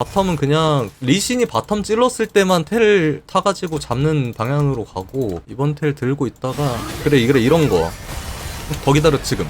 바텀은 그냥 리신이 바텀 찔렀을 때만 텔 타가지고 잡는 방향으로 가고 이번 텔 들고 있다가 그래 그래 이런 거. 더 기다려 지금.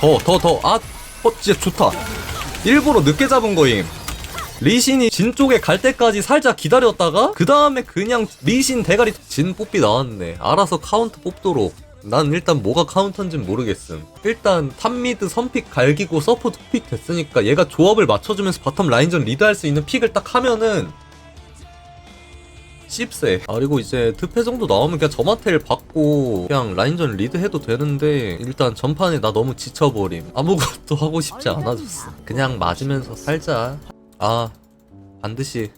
더 더 더아 어, 진짜 좋다. 일부러 늦게 잡은 거임 리신이 진 쪽에 갈 때까지 살짝 기다렸다가 그 다음에 그냥 리신 대가리 진 뽑기 나왔네. 알아서 카운트 뽑도록. 난 일단 뭐가 카운터인진 모르겠음. 일단 탑미드 선픽 갈기고 서포트 픽 됐으니까 얘가 조합을 맞춰주면서 바텀 라인전 리드할 수 있는 픽을 딱 하면은 씹세 아 그리고 이제 득패 정도 나오면 그냥 저마텔 받고 그냥 라인전 리드해도 되는데 일단 전판에 나 너무 지쳐버림. 아무것도 하고 싶지 않아졌어 그냥 맞으면서 살자 아 반드시는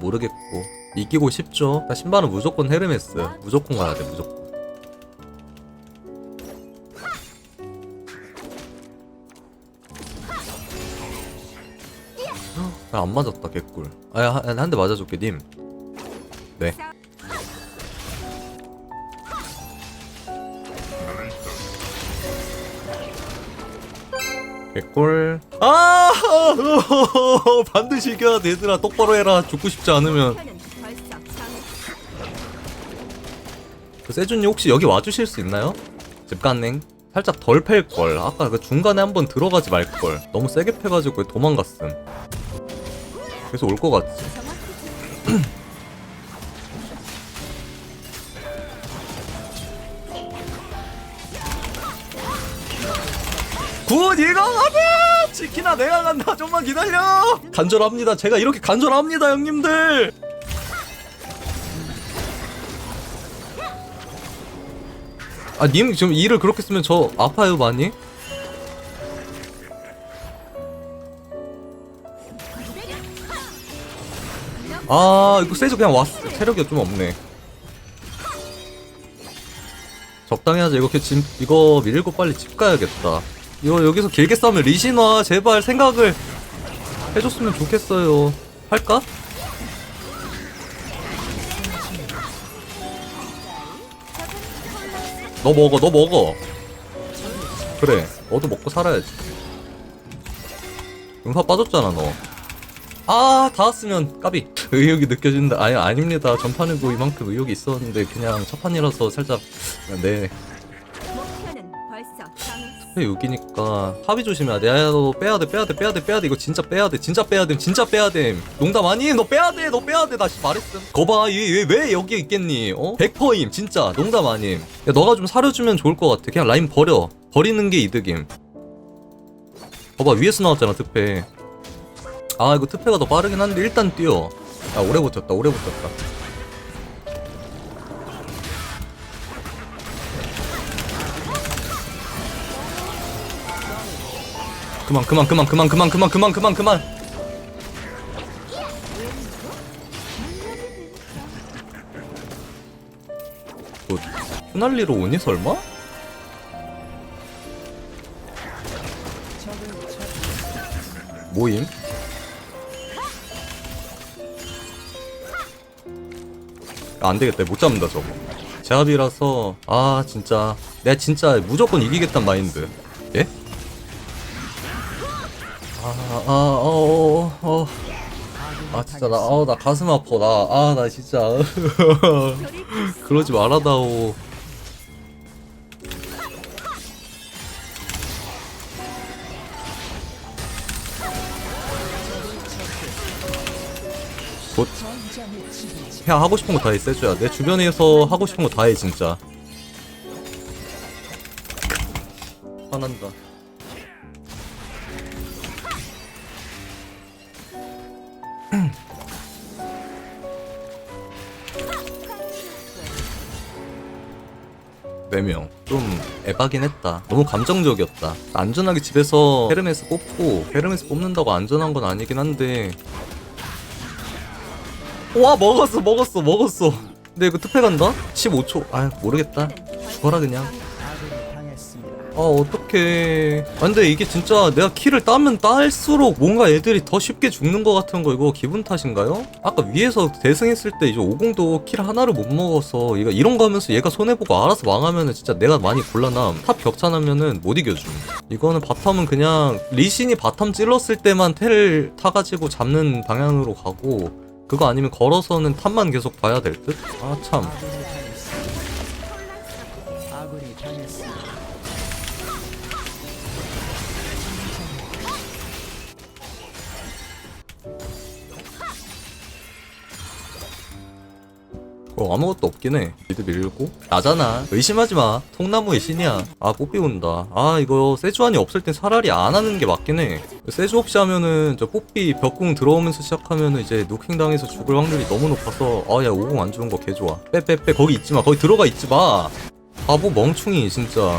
모르겠고. 이기고 싶죠? 나 신발은 무조건 헤르메스. 무조건 가야 돼 무조건. 아, 안 맞았다 개꿀. 아한 대 맞아줄게 님. 네. 개꿀. 아! 반드시 이겨야 돼, 얘들아. 똑바로 해라. 죽고 싶지 않으면. 그 세준님 혹시 여기 와주실 수 있나요? 집간냉. 살짝 덜 팰걸. 아까 그 중간에 한번 들어가지 말걸. 너무 세게 패가지고 도망갔음. 그래서 올 것 같지. 굿 이거 가자 치킨아 내가 간다. 좀만 기다려. 간절합니다. 제가 이렇게 간절합니다 형님들. 아 님 지금 일을 그렇게 쓰면 저 아파요 많이? 아 이거 세죠. 그냥 왔어 체력이 좀 없네. 하자. 이거 집 이거 밀고 빨리 집 가야겠다 이거 여기서 길게 싸우면 리신화 제발 생각을 해줬으면 좋겠어요. 할까? 너 먹어 너 먹어. 그래 너도 먹고 살아야지. 용사 빠졌잖아 너 아 닿았으면 까비. 의욕이 느껴진다. 아니 아닙니다. 전판에도 이만큼 의욕이 있었는데 그냥 첫 판이라서 살짝 네 여기니까 합의 조심해야 돼. 야, 너 빼야 돼, 빼야 돼, 빼야 돼, 빼야 돼. 이거 진짜 빼야 돼, 진짜 빼야 돼, 진짜 빼야 돼. 농담 아니? 너 빼야 돼, 너 빼야 돼. 나 씨, 말했음. 거봐, 얘, 얘, 왜 여기에 있겠니? 어? 100%임, 진짜. 농담 아님. 야, 너가 좀 사려주면 좋을 것 같아. 그냥 라인 버려. 버리는 게 이득임. 거봐, 위에서 나왔잖아, 특패. 아, 이거 특패가 더 빠르긴 한데, 일단 뛰어. 야, 오래 버텼다, 오래 버텼다. 그만 그만 그만 그만 그만 그만 그만 그만 그만 뭐 휘날리로 오니 설마? 모임? 아, 안 되겠다 못 잡는다 저거 제압이라서 아 진짜 내가 진짜 무조건 이기겠단 마인드 예? 아, 진짜, 나, 어, 나 가슴 아파. 나, 아, 나 진짜. 그러지 말아다오. 곧. 그냥 하고 싶은 거 다 해, 세주야. 내 주변에서 하고 싶은 거 다 해, 진짜. 화난다. 네 명. 좀 에바긴 했다. 너무 감정적이었다. 안전하게 집에서 헤르메스 뽑고 헤르메스 뽑는다고 안전한 건 아니긴 한데 와 먹었어 먹었어 먹었어. 근데 이거 특패 간다? 15초. 아 모르겠다. 죽어라 그냥. 아 어떡해 아 근데 이게 진짜 내가 키를 따면 딸수록 뭔가 애들이 더 쉽게 죽는 것 같은 거 이거 기분 탓인가요? 아까 위에서 대승했을 때 이제 50도 킬 하나를 못 먹어서 얘가 이런 거 하면서 얘가 손해보고 알아서 망하면은 진짜 내가 많이 곤란함 탑 격차나면은 못 이겨줌 이거는 바텀은 그냥 리신이 바텀 찔렀을 때만 텔을 타가지고 잡는 방향으로 가고 그거 아니면 걸어서는 탑만 계속 봐야 될 듯? 아참 어, 아무것도 없긴 해. 미드 밀고. 나잖아. 의심하지 마. 통나무의 신이야. 아, 뽀삐 온다. 아, 이거 세주안이 없을 땐 차라리 안 하는 게 맞긴 해. 세주 없이 하면은, 저 뽀삐 벽궁 들어오면서 시작하면은 이제 노킹 당해서 죽을 확률이 너무 높아서, 아, 야, 오공 안 좋은 거 개 좋아. 빼, 빼, 빼. 거기 있지 마. 거기 들어가 있지 마. 바보 멍충이, 진짜.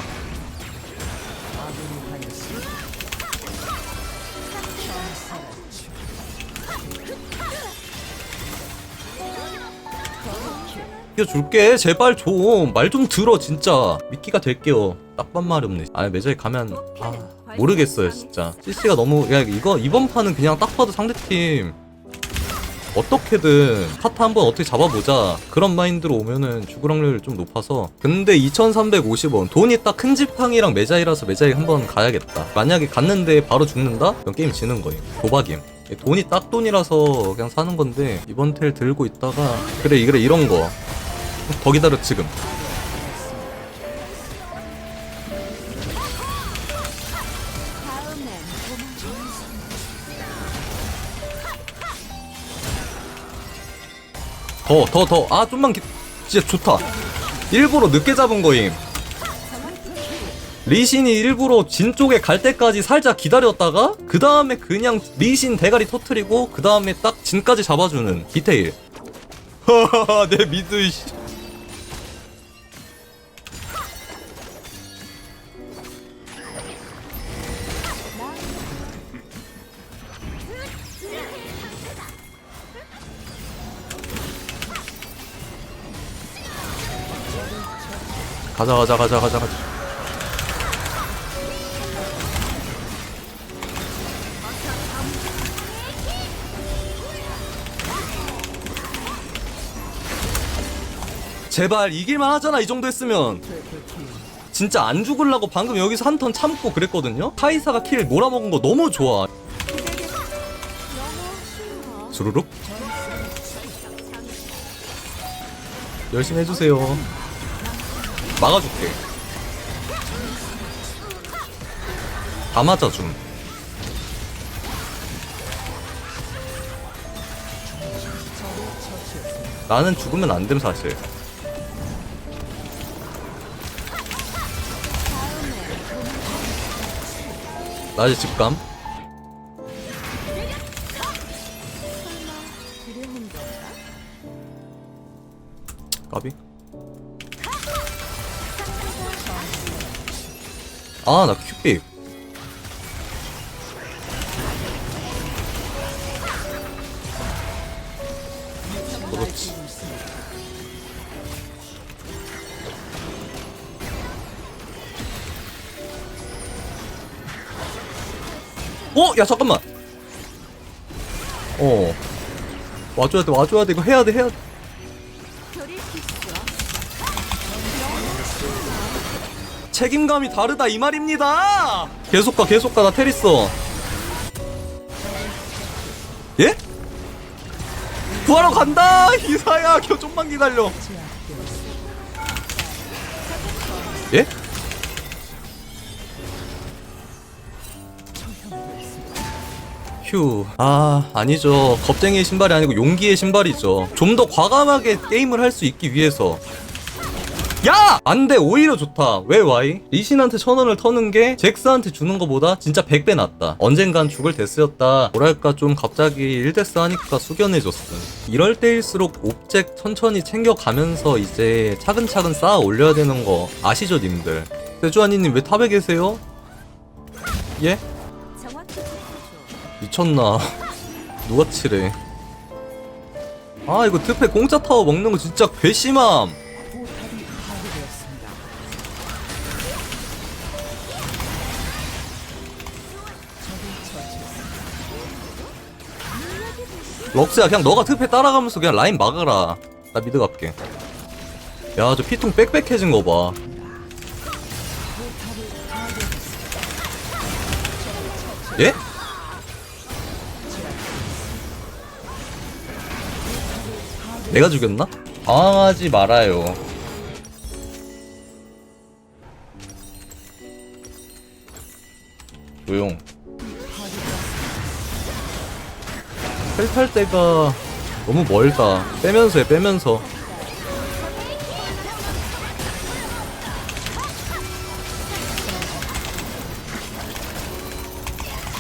줄게. 제발 좀. 말 좀 들어, 진짜. 미끼가 될게요. 딱반 말이 없네. 아, 매장에 가면, 아, 모르겠어요, 진짜. CC가 너무, 야, 이거, 이번 판은 그냥 딱 봐도 상대팀. 어떻게든 카타 한번 어떻게 잡아보자 그런 마인드로 오면은 죽을 확률이 좀 높아서 근데 2350원 돈이 딱 큰 지팡이랑 매자이라서 매자이 한번 가야겠다 만약에 갔는데 바로 죽는다? 그럼 게임 지는 거임 도박임 돈이 딱 돈이라서 그냥 사는 건데 이번 텔 들고 있다가 그래 그래 이런 거 더 기다려 지금. 더 더 더. 아 좀만 기... 진짜 좋다. 일부러 늦게 잡은 거임. 리신이 일부러 진 쪽에 갈 때까지 살짝 기다렸다가 그 다음에 그냥 리신 대가리 터트리고 그 다음에 딱 진까지 잡아주는 디테일. 하하하 내 미드 씨. 가자 가자 가자 가자 가자. 제발 이길만 하잖아 이 정도 했으면. 진짜 안 죽을라고 방금 여기서 한 턴 참고 그랬거든요? 카이사가 킬 몰아먹은 거 너무 좋아. 주르륵 열심히 해주세요 막아줄게. 다 맞아줌 나는 죽으면 안 됨 사실. 나 이제 직감 아 나 큐빅 그렇지. 어? 야 잠깐만. 어. 와줘야 돼 와줘야 돼. 이거 해야 돼 해야 돼 책임감이 다르다 이 말입니다. 계속 가 계속 가나 테리스. 예? 구하러 간다 이사야 겨 좀만 기다려. 예? 휴. 아, 아니죠. 겁쟁이의 신발이 아니고 용기의 신발이죠. 좀 더 과감하게 게임을 할 수 있기 위해서. 야! 안 돼! 오히려 좋다. 왜 와이? 리신한테 천 원을 터는 게 잭스한테 주는 것보다 진짜 100배 낫다. 언젠간 죽을 데스였다. 뭐랄까 좀 갑자기 1데스 하니까 숙연해졌음. 이럴 때일수록 옵젝 천천히 챙겨가면서 이제 차근차근 쌓아 올려야 되는 거 아시죠 님들? 세주아니님 왜 탑에 계세요? 예? 미쳤나? 누가 칠해? 아 이거 특패 공짜 타워 먹는 거 진짜 괘씸함. 럭스야 그냥 너가 특패 따라가면서 그냥 라인 막아라. 나 미드 갈게. 야 저 피통 빽빽해진 거봐. 예? 내가 죽였나? 당황하지 말아요. 조용 펠탈 때가 너무 멀다. 빼면서 해 빼면서.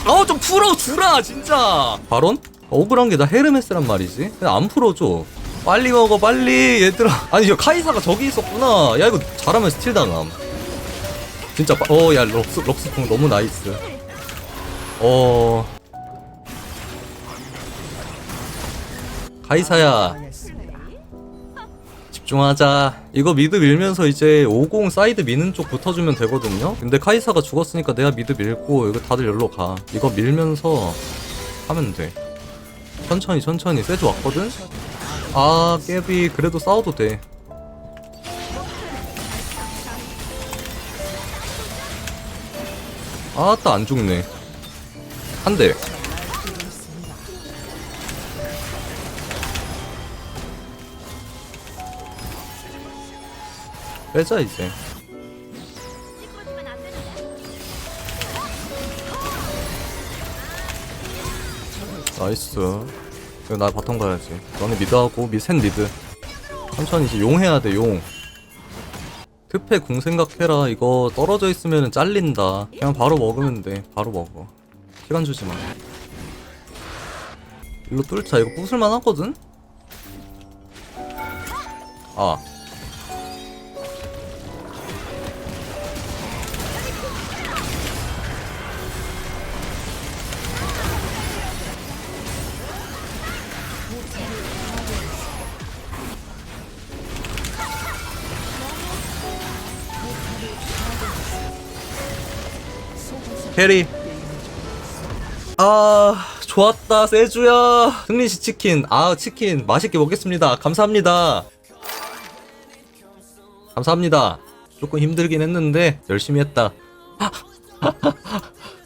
어좀 풀어주라 진짜. 바론? 억울한 게 나 헤르메스란 말이지. 그냥 안 풀어줘. 빨리 먹어 빨리 얘들아. 아니 야 카이사가 저기 있었구나. 야 이거 잘하면 스틸 당함. 진짜 어 야 럭스 럭스 공 너무 나이스. 어 카이사야. 집중하자. 이거 미드 밀면서 이제 50 사이드 미는 쪽 붙어주면 되거든요. 근데 카이사가 죽었으니까 내가 미드 밀고 이거 다들 열로 가. 이거 밀면서 하면 돼. 천천히 천천히. 세주 왔거든? 아 깨비. 그래도 싸워도 돼. 아따 안 죽네. 한대 빼자 이제. 나이스. 이거 나 바텀 가야지. 너네 미드하고 미센 미드. 천천히 이제 용 해야 돼용. 특패 궁 생각해라. 이거 떨어져 있으면 잘린다. 그냥 바로 먹으면 돼. 바로 먹어. 시간 주지 마. 일로 뚫자. 이거 부술만 하거든? 아 캐리. 아 좋았다 세주야. 승리시 치킨. 아 치킨. 맛있게 먹겠습니다. 감사합니다. 감사합니다. 조금 힘들긴 했는데 열심히 했다